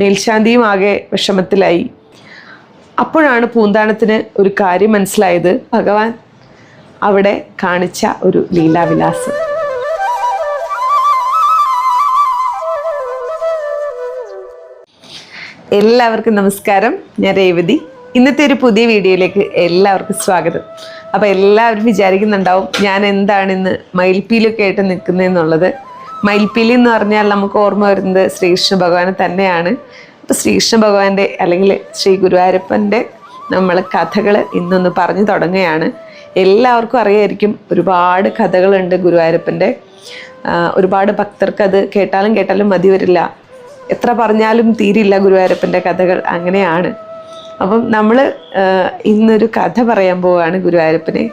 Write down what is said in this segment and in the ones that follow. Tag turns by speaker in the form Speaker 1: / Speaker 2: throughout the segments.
Speaker 1: മേൽശാന്തിയും ആകെ വിഷമത്തിലായി. അപ്പോഴാണ് പൂന്താനത്തിന് ഒരു കാര്യം മനസ്സിലായത്. ഭഗവാൻ അവിടെ കാണിച്ച ഒരു ലീലാവിലാസം. എല്ലാവർക്കും നമസ്കാരം. ഞാൻ രേവതി. ഇന്നത്തെ ഒരു പുതിയ വീഡിയോയിലേക്ക് എല്ലാവർക്കും സ്വാഗതം. അപ്പോൾ എല്ലാവരും വിചാരിക്കുന്നുണ്ടാവും ഞാൻ എന്താണ് ഇന്ന് മയിൽപ്പീലൊക്കെ ആയിട്ട് നിൽക്കുന്നതെന്നുള്ളത്. മയിൽപ്പീലി എന്ന് പറഞ്ഞാൽ നമുക്ക് ഓർമ്മ വരുന്നത് ശ്രീകൃഷ്ണ ഭഗവാനെ തന്നെയാണ്. അപ്പോൾ ശ്രീകൃഷ്ണ ഭഗവാന്റെ അല്ലെങ്കിൽ ശ്രീ ഗുരുവായൂരപ്പന്റെ നമ്മൾ കഥകൾ ഇന്നൊന്ന് പറഞ്ഞു തുടങ്ങുകയാണ്. എല്ലാവർക്കും അറിയായിരിക്കും ഒരുപാട് കഥകളുണ്ട് ഗുരുവായൂരപ്പന്റെ ഒരുപാട് ഭക്തർക്ക് അത് കേട്ടാലും കേട്ടാലും മതി വരില്ല. എത്ര പറഞ്ഞാലും തീരില്ല ഗുരുവായൂരപ്പന്റെ കഥകൾ അങ്ങനെയാണ്. അപ്പം നമ്മൾ ഇന്നൊരു കഥ പറയാൻ പോവുകയാണ് ഗുരുവായൂരപ്പനെ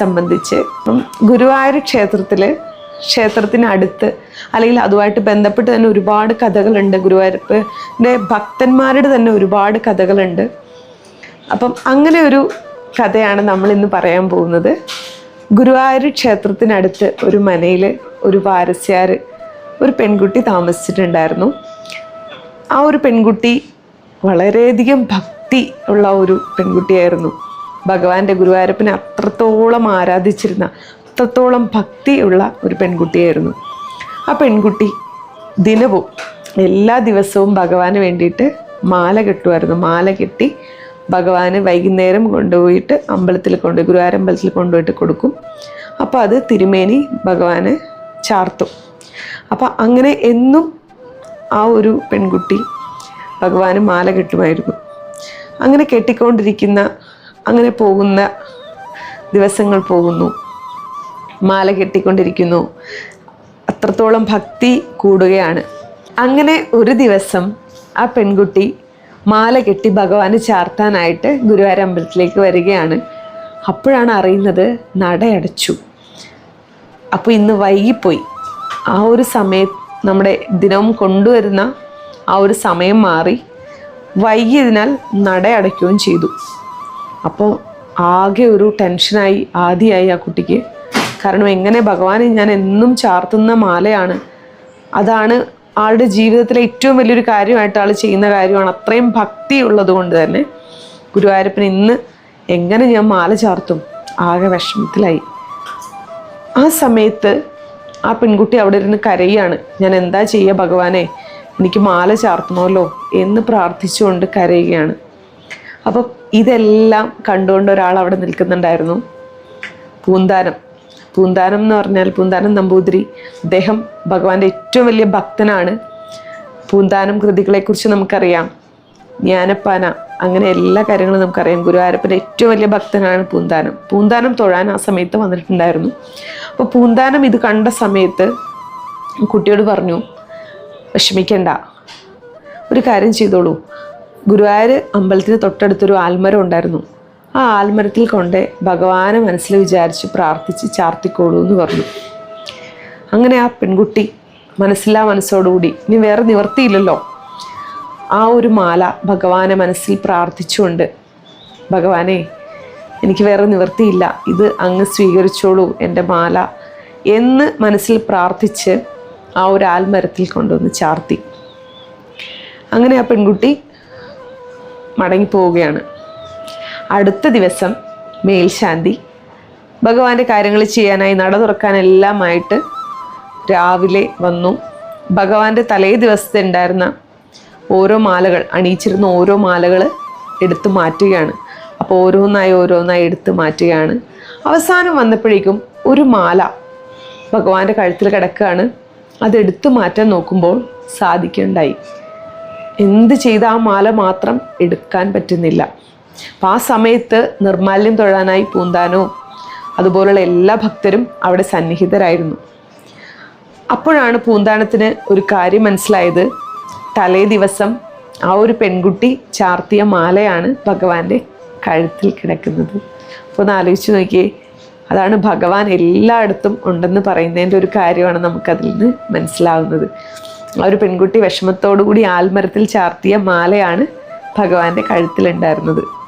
Speaker 1: സംബന്ധിച്ച്. അപ്പം ഗുരുവായൂർ ക്ഷേത്രത്തിൽ ക്ഷേത്രത്തിനടുത്ത് അല്ലെങ്കിൽ അതുമായിട്ട് ബന്ധപ്പെട്ട് തന്നെ ഒരുപാട് കഥകളുണ്ട് ഗുരുവായൂരപ്പന്റെ ഭക്തന്മാരുടെ തന്നെ ഒരുപാട് കഥകളുണ്ട്. അപ്പം അങ്ങനെ ഒരു കഥയാണ് നമ്മൾ ഇന്ന് പറയാൻ പോകുന്നത്. ഗുരുവായൂർ ക്ഷേത്രത്തിനടുത്ത് ഒരു മനയിൽ ഒരു പാരസ്യാർ ഒരു പെൺകുട്ടി താമസിച്ചിട്ടുണ്ടായിരുന്നു. ആ ഒരു പെൺകുട്ടി വളരെയധികം ഭക്തി ഉള്ള ഒരു പെൺകുട്ടിയായിരുന്നു. ഭഗവാന്റെ ഗുരുവായൂരപ്പനെ അത്രത്തോളം ആരാധിച്ചിരുന്ന അത്രത്തോളം ഭക്തിയുള്ള ഒരു പെൺകുട്ടിയായിരുന്നു. ആ പെൺകുട്ടി ദിനവും എല്ലാ ദിവസവും ഭഗവാന് വേണ്ടിയിട്ട് മാല കെട്ടുമായിരുന്നു. മാല കെട്ടി ഭഗവാന് വൈകുന്നേരം കൊണ്ടുപോയിട്ട് അമ്പലത്തിൽ കൊണ്ട് ഗുരുവാരമ്പലത്തിൽ കൊണ്ടുപോയിട്ട് കൊടുക്കും. അപ്പോൾ അത് തിരുമേനി ഭഗവാന് ചാർത്തും. അപ്പോൾ അങ്ങനെ എന്നും ആ ഒരു പെൺകുട്ടി ഭഗവാന് മാല കെട്ടുമായിരുന്നു. അങ്ങനെ കെട്ടിക്കൊണ്ടിരിക്കുന്ന അങ്ങനെ പോകുന്ന ദിവസങ്ങൾ പോകുന്നു. മാല കെട്ടിക്കൊണ്ടിരിക്കുന്നു. അത്രത്തോളം ഭക്തി കൂടുകയാണ്. അങ്ങനെ ഒരു ദിവസം ആ പെൺകുട്ടി മാല കെട്ടി ഭഗവാന് ചാർത്താനായിട്ട് ഗുരുവായൂർ അമ്പലത്തിലേക്ക് വരികയാണ്. അപ്പോഴാണ് അറിയുന്നത് നടയടച്ചു. അപ്പോൾ ഇന്ന് വൈകിപ്പോയി. ആ ഒരു സമയത്ത് നമ്മുടെ ദിനവും കൊണ്ടുവരുന്ന ആ ഒരു സമയം മാറി. വൈകിയതിനാൽ നട അടയ്ക്കുകയും ചെയ്തു. അപ്പോൾ ആകെ ഒരു ടെൻഷനായി ആദ്യമായി ആ കുട്ടിക്ക്. കാരണം എങ്ങനെ ഭഗവാനെ ഞാൻ എന്നും ചാർത്തുന്ന മാലയാണ്. അതാണ് ആളുടെ ജീവിതത്തിലെ ഏറ്റവും വലിയൊരു കാര്യമായിട്ട് ആൾ ചെയ്യുന്ന കാര്യമാണ്. അത്രയും ഭക്തി ഉള്ളത് കൊണ്ട് തന്നെ ഗുരുവായൂരപ്പൻ ഇന്ന് എങ്ങനെ ഞാൻ മാല ചാർത്തും? ആകെ വിഷമത്തിലായി. ആ സമയത്ത് ആ പെൺകുട്ടി അവിടെ ഇരുന്ന് കരയാണ്. ഞാൻ എന്താ ചെയ്യുക ഭഗവാനെ? എനിക്ക് മാല ചാർത്തണമല്ലോ എന്ന് പ്രാർത്ഥിച്ചുകൊണ്ട് കരയുകയാണ്. അപ്പം ഇതെല്ലാം കണ്ടുകൊണ്ട് ഒരാൾ അവിടെ നിൽക്കുന്നുണ്ടായിരുന്നു. പൂന്താനം. പൂന്താനം എന്ന് പറഞ്ഞാൽ പൂന്താനം നമ്പൂതിരി. അദ്ദേഹം ഭഗവാന്റെ ഏറ്റവും വലിയ ഭക്തനാണ്. പൂന്താനം കൃതികളെക്കുറിച്ച് നമുക്കറിയാം. ജ്ഞാനപ്പാന അങ്ങനെ എല്ലാ കാര്യങ്ങളും നമുക്കറിയാം. ഗുരുവായൂരപ്പന്റെ ഏറ്റവും വലിയ ഭക്തനാണ് പൂന്താനം. പൂന്താനം തൊഴാൻ ആ സമയത്ത് വന്നിട്ടുണ്ടായിരുന്നു. അപ്പോൾ പൂന്താനം ഇത് കണ്ട സമയത്ത് കുട്ടിയോട് പറഞ്ഞു വിഷമിക്കണ്ട. ഒരു കാര്യം ചെയ്തോളൂ. ഗുരുവായൂർ അമ്പലത്തിന് തൊട്ടടുത്തൊരു ആൽമരം ഉണ്ടായിരുന്നു. ആ ആൽമരത്തിൽ കൊണ്ട് ഭഗവാനെ മനസ്സിൽ വിചാരിച്ച് പ്രാർത്ഥിച്ച് ചാർത്തിക്കോളൂ എന്ന് പറഞ്ഞു. അങ്ങനെ ആ പെൺകുട്ടി മനസ്സില്ലാ മനസ്സോടുകൂടി ഇനി വേറെ നിവർത്തിയില്ലല്ലോ. ആ ഒരു മാല ഭഗവാനെ മനസ്സിൽ പ്രാർത്ഥിച്ചുകൊണ്ട് ഭഗവാനെ എനിക്ക് വേറെ നിവർത്തിയില്ല ഇത് അങ്ങ് സ്വീകരിച്ചോളൂ എന്റെ മാല എന്ന് മനസ്സിൽ പ്രാർത്ഥിച്ച് ആ ഒരു ആൽമരത്തിൽ കൊണ്ടുവന്ന് ചാർത്തി. അങ്ങനെ ആ പെൺകുട്ടി മടങ്ങിപ്പോവുകയാണ്. അടുത്ത ദിവസം മേൽശാന്തി ഭഗവാന്റെ കാര്യങ്ങൾ ചെയ്യാനായി നട തുറക്കാനെല്ലാമായിട്ട് രാവിലെ വന്നു. ഭഗവാന്റെ തലേ ദിവസത്തെ ഉണ്ടായിരുന്ന ഓരോ മാലകൾ അണിയിച്ചിരുന്ന ഓരോ മാലകൾ എടുത്തു മാറ്റുകയാണ്. അപ്പോൾ ഓരോന്നായി ഓരോന്നായി എടുത്തു മാറ്റുകയാണ്. അവസാനം വന്നപ്പോഴേക്കും ഒരു മാല ഭഗവാന്റെ കഴുത്തിൽ കിടക്കുകയാണ്. അതെടുത്തു മാറ്റാൻ നോക്കുമ്പോൾ സാധിക്കുണ്ടായി എന്ത് ചെയ്ത ആ മാല മാത്രം എടുക്കാൻ പറ്റുന്നില്ല. അപ്പം ആ സമയത്ത് നിർമാല്യം തൊഴാനായി പൂന്താനോ അതുപോലുള്ള എല്ലാ ഭക്തരും അവിടെ സന്നിഹിതരായിരുന്നു. അപ്പോഴാണ് പൂന്താനത്തിന് ഒരു കാര്യം മനസ്സിലായത്. തലേ ദിവസം ആ ഒരു പെൺകുട്ടി ചാർത്തിയ മാലയാണ് ഭഗവാന്റെ കഴുത്തിൽ കിടക്കുന്നത്. അപ്പോൾ ഒന്ന് ആലോചിച്ച് നോക്കിയേ അതാണ് ഭഗവാൻ എല്ലായിടത്തും ഉണ്ടെന്ന് പറയുന്നതിന്റെ ഒരു കാര്യമാണ് നമുക്കതിൽ നിന്ന് മനസ്സിലാവുന്നത്. ആ ഒരു പെൺകുട്ടി വിഷമത്തോടു കൂടി ആൽമരത്തിൽ ചാർത്തിയ മാലയാണ് ഭഗവാന്റെ കഴുത്തിലുണ്ടായിരുന്നത്.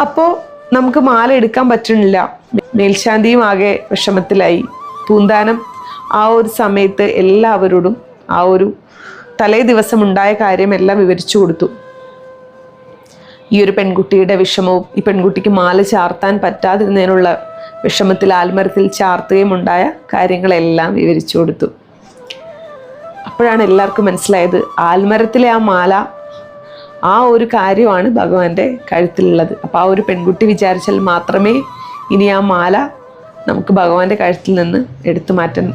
Speaker 1: അപ്പോൾ നമുക്ക് മാല എടുക്കാൻ പറ്റുന്നില്ല. മേൽശാന്തിയും ആകെ വിഷമത്തിലായി. പൂന്താനം ആ ഒരു സമയത്ത് എല്ലാവരോടും ആ ഒരു തലേ ദിവസം ഉണ്ടായ കാര്യമെല്ലാം വിവരിച്ചു കൊടുത്തു. ഈ ഒരു പെൺകുട്ടിയുടെ വിഷമവും ഈ പെൺകുട്ടിക്ക് മാല ചാർത്താൻ പറ്റാതിരുന്നതിനുള്ള വിഷമത്തിൽ ആൽമരത്തിൽ ചാർത്തുകയും ഉണ്ടായ കാര്യങ്ങളെല്ലാം വിവരിച്ചു കൊടുത്തു. അപ്പോഴാണ് എല്ലാവർക്കും മനസ്സിലായത് ആൽമരത്തിലെ ആ മാല ആ ഒരു കാര്യമാണ് ഭഗവാന്റെ കഴുത്തിലുള്ളത്. അപ്പോൾ ആ ഒരു പെൺകുട്ടി വിചാരിച്ചാൽ മാത്രമേ ഇനി ആ മാല നമുക്ക് ഭഗവാന്റെ കഴുത്തിൽ നിന്ന് എടുത്തു മാറ്റാൻ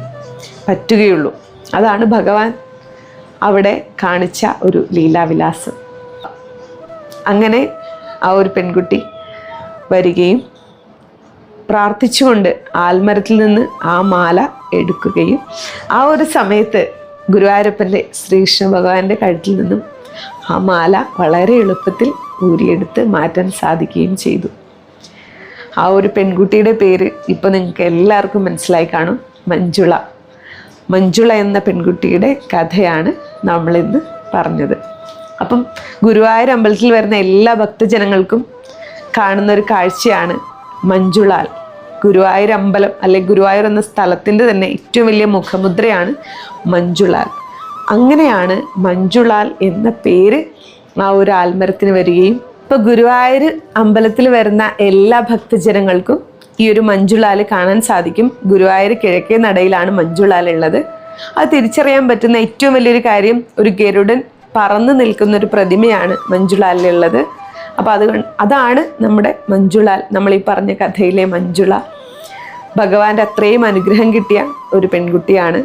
Speaker 1: പറ്റുകയുള്ളൂ. അതാണ് ഭഗവാൻ അവിടെ കാണിച്ച ഒരു ലീലാവിലാസം. അങ്ങനെ ആ ഒരു പെൺകുട്ടി വരികയും പ്രാർത്ഥിച്ചുകൊണ്ട് ആൽമരത്തിൽ നിന്ന് ആ മാല എടുക്കുകയും ആ ഒരു സമയത്ത് ഗുരുവായൂരപ്പന്റെ ശ്രീകൃഷ്ണ ഭഗവാന്റെ കഴുത്തിൽ നിന്നും ആ മാല വളരെ എളുപ്പത്തിൽ ഊരിയെടുത്ത് മാറ്റാൻ സാധിക്കുകയും ചെയ്തു. ആ ഒരു പെൺകുട്ടിയുടെ പേര് ഇപ്പോൾ നിങ്ങൾക്ക് എല്ലാവർക്കും മനസ്സിലായി കാണും. മഞ്ജുള. മഞ്ജുള എന്ന പെൺകുട്ടിയുടെ കഥയാണ് നമ്മളിന്ന് പറഞ്ഞത്. അപ്പം ഗുരുവായൂർ അമ്പലത്തിൽ വരുന്ന എല്ലാ ഭക്തജനങ്ങൾക്കും കാണുന്ന ഒരു കാഴ്ചയാണ് മഞ്ജുളാൽ. ഗുരുവായൂർ അമ്പലം അല്ലെങ്കിൽ ഗുരുവായൂർ എന്ന സ്ഥലത്തിന്റെ തന്നെ ഏറ്റവും വലിയ മുഖമുദ്രയാണ് മഞ്ജുളാൽ. അങ്ങനെയാണ് മഞ്ജുളാൽ എന്ന പേര് ആ ഒരു ആൽമരത്തിന് വരികയും ഇപ്പോൾ ഗുരുവായൂർ അമ്പലത്തിൽ വരുന്ന എല്ലാ ഭക്തജനങ്ങൾക്കും ഈ ഒരു മഞ്ജുളാൽ കാണാൻ സാധിക്കും. ഗുരുവായൂർ കിഴക്കേ നടയിലാണ് മഞ്ജുളാൽ ഉള്ളത്. അത് തിരിച്ചറിയാൻ പറ്റുന്ന ഏറ്റവും വലിയൊരു കാര്യം ഒരു ഗരുഡൻ പറന്നു നിൽക്കുന്ന ഒരു പ്രതിമയാണ് മഞ്ജുളാലിലുള്ളത് അപ്പോൾ അത് അതാണ് നമ്മുടെ മഞ്ജുളാൽ നമ്മൾ ഈ പറഞ്ഞ കഥയിലെ മഞ്ജുള. ഭഗവാന്റെ അത്രയും അനുഗ്രഹം കിട്ടിയ ഒരു പെൺകുട്ടിയാണ്.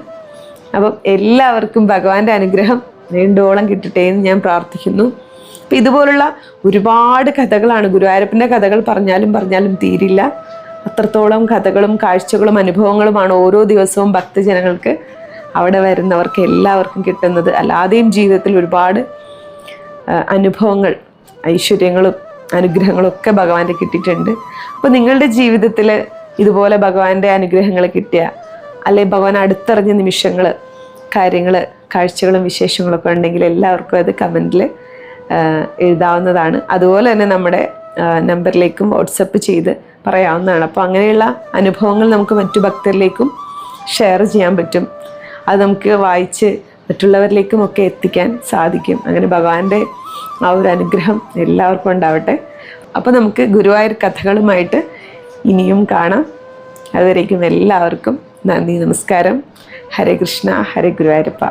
Speaker 1: അപ്പം എല്ലാവർക്കും ഭഗവാന്റെ അനുഗ്രഹം നീണ്ടോളം കിട്ടട്ടെ എന്ന് ഞാൻ പ്രാർത്ഥിക്കുന്നു. അപ്പം ഇതുപോലുള്ള ഒരുപാട് കഥകളാണ് ഗുരുവായൂരപ്പന്റെ കഥകൾ പറഞ്ഞാലും പറഞ്ഞാലും തീരില്ല. അത്രത്തോളം കഥകളും കാഴ്ചകളും അനുഭവങ്ങളുമാണ് ഓരോ ദിവസവും ഭക്തജനങ്ങൾക്ക് അവിടെ വരുന്നവർക്ക് എല്ലാവർക്കും കിട്ടുന്നത്. അല്ലാതെയും ജീവിതത്തിൽ ഒരുപാട് അനുഭവങ്ങൾ ഐശ്വര്യങ്ങളും അനുഗ്രഹങ്ങളും ഒക്കെ ഭഗവാന്റെ കിട്ടിയിട്ടുണ്ട്. അപ്പോൾ നിങ്ങളുടെ ജീവിതത്തിൽ ഇതുപോലെ ഭഗവാന്റെ അനുഗ്രഹങ്ങൾ കിട്ടിയ അല്ലെ ഭഗവാൻ അടുത്തറിഞ്ഞ നിമിഷങ്ങൾ കാര്യങ്ങൾ കാഴ്ചകളും വിശേഷങ്ങളൊക്കെ ഉണ്ടെങ്കിൽ എല്ലാവർക്കും അത് കമന്റിൽ എഴുതാവുന്നതാണ്. അതുപോലെ തന്നെ നമ്മുടെ നമ്പറിലേക്കും വാട്സപ്പ് ചെയ്ത് പറയാവുന്നതാണ്. അപ്പോൾ അങ്ങനെയുള്ള അനുഭവങ്ങൾ നമുക്ക് മറ്റു ഭക്തരിലേക്കും ഷെയർ ചെയ്യാൻ പറ്റും. അത് നമുക്ക് വായിച്ച് മറ്റുള്ളവരിലേക്കും ഒക്കെ എത്തിക്കാൻ സാധിക്കും. അങ്ങനെ ഭഗവാന്റെ ആ ഒരു അനുഗ്രഹം എല്ലാവർക്കും ഉണ്ടാവട്ടെ. അപ്പോൾ നമുക്ക് ഗുരുവായൂർ കഥകളുമായിട്ട് ഇനിയും കാണാം. അതുവരേക്കും എല്ലാവർക്കും നന്ദി നമസ്കാരം. ഹരേ കൃഷ്ണ ഹരേ ഗുരുവായൂരപ്പ.